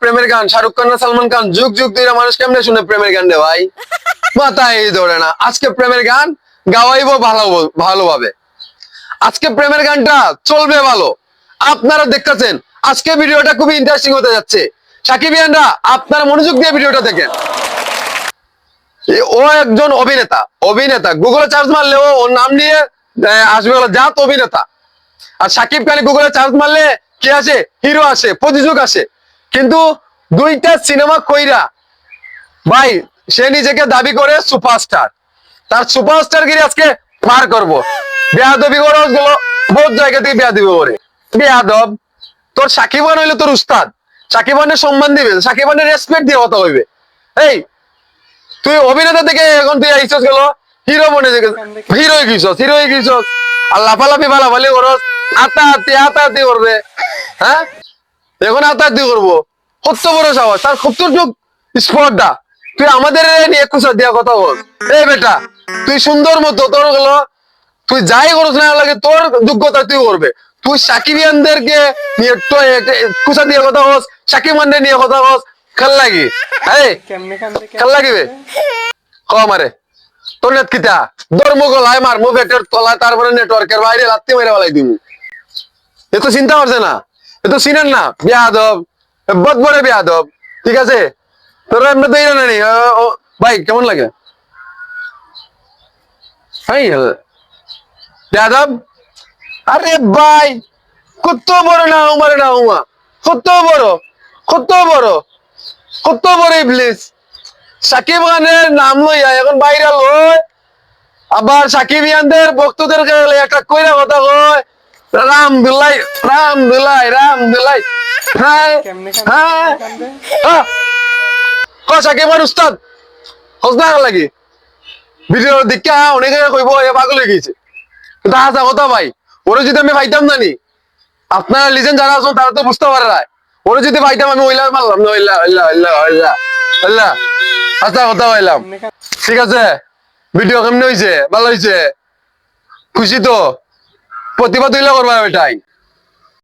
প্রেমের গান, শাহরুখ খান সালমান খান, যুগ যুগ মানুষ কেমনে শুনে প্রেমের গান রে ভাই? মাথায় ধরে না। আজকে প্রেমের গান গাওয়াইবো ভালো ভালোভাবে। আজকে প্রেমের গানটা চলবে ভালো। আপনারা দেখতেছেন, আজকে ভিডিওটা খুবই ইন্টারেস্টিং হতে যাচ্ছে। সাকিবিয়ানরা আপনারা মনোযোগ দিয়ে ভিডিওটা দেখেন। ও একজন অভিনেতা অভিনেতা। গুগলে চার্জ মারলে ওর নাম নিয়ে আসবে জাত অভিনেতা। আর সাকিব খান গুগলে চার্জ মারলে কি আসে? হিরো আসে, প্রযোজক আসে। কিন্তু দুইটা সিনেমা কইরা, ভাই, সে নিজেকে দাবি করে সুপারস্টার তার সুপারস্টার গিরি আজকে পার করব। বেয়াদবি করে গুলো বহুত জায়গা থেকে বেয়াদবি করে। বেয়াদব। তোর সাকিবান হইলে তোর উস্তাদ। সাকিবানের সম্মান দিবে। সাকিবানের রেসপেক্ট দিয়ে কথা হইবে এই, তুই অভিনেতা থেকে এখন তুই আইসস গেল। হিরো বনে হিরো গিয়েছস হিরো গিয়েছস আর লাফালাফি ফালাফালি করস। আতা আতি আতা আতি করবে। হ্যাঁ? এখন আতা আতি করব। কত বড় সাহস তার স্পর্ধা। তুই আমাদের নিয়ে কুসা দিয়া কথা বল। এই বেটা তুই সুন্দর মতো তোরগুলো তুই যাই করস না লাগে তোর যোগ্যতা তুই করবে। তুই সাকিবিয়ানদেরকে নিয়ে তো কুসা দিয়ে কথা বস সাকিব মান্ডে নিয়ে কথা বস খেল লাগি? কান্দে খেল লাগিবে? ক মারে তোর নেট কিতা ধর্ম গলায় মারমু পেটের তলায় তারপরে নেটওয়ার্কের বাইরে লাত্তি মেরে বেলাই দিমু। এ তো চিন্তা করছে না। এ তো চিনেন না, বেয়াদব। বদ বড় বেয়াদব, ঠিক আছে? তোর এমনি তো ইরানি নেই ভাই, কেমন লাগে? আরে ভাই, কত বড় না উমার না উমা। কত বড় কত বড় কত বড় ইবলিস। সাকিব খানের নাম লইয়া এখন বাইরে লয় আবার সাকিব ইয়ানদের ভক্তদের একটা কইরা কথা কয় রাম দুলাই রাম দুলাই রাম দুলাই হ্যাঁ। কেমনে? হ্যাঁ কান্দে। ক সাকিব আর উস্তাদ? হসনা লাগি ভিডিও দেখা অনেকে কইব এ পাগল হয়ে গেছে। কিন্তু হাসা কথা ভাই ওরে যদি আমি পাইতাম জানি আপনারা লিজেন যারা আছেন তারা তো বুঝতে পারে না। ওরে যদি পাইতাম আমি ওইলা মারলাম না ওইলা ওইলা ওইলা ওইলা ওইলা। হাসা কথা কইলাম। ঠিক আছে ভিডিও কেমনে হয়েছে ভালো হয়েছে খুশি তো? প্রতিভা তুইলা করবা এটাই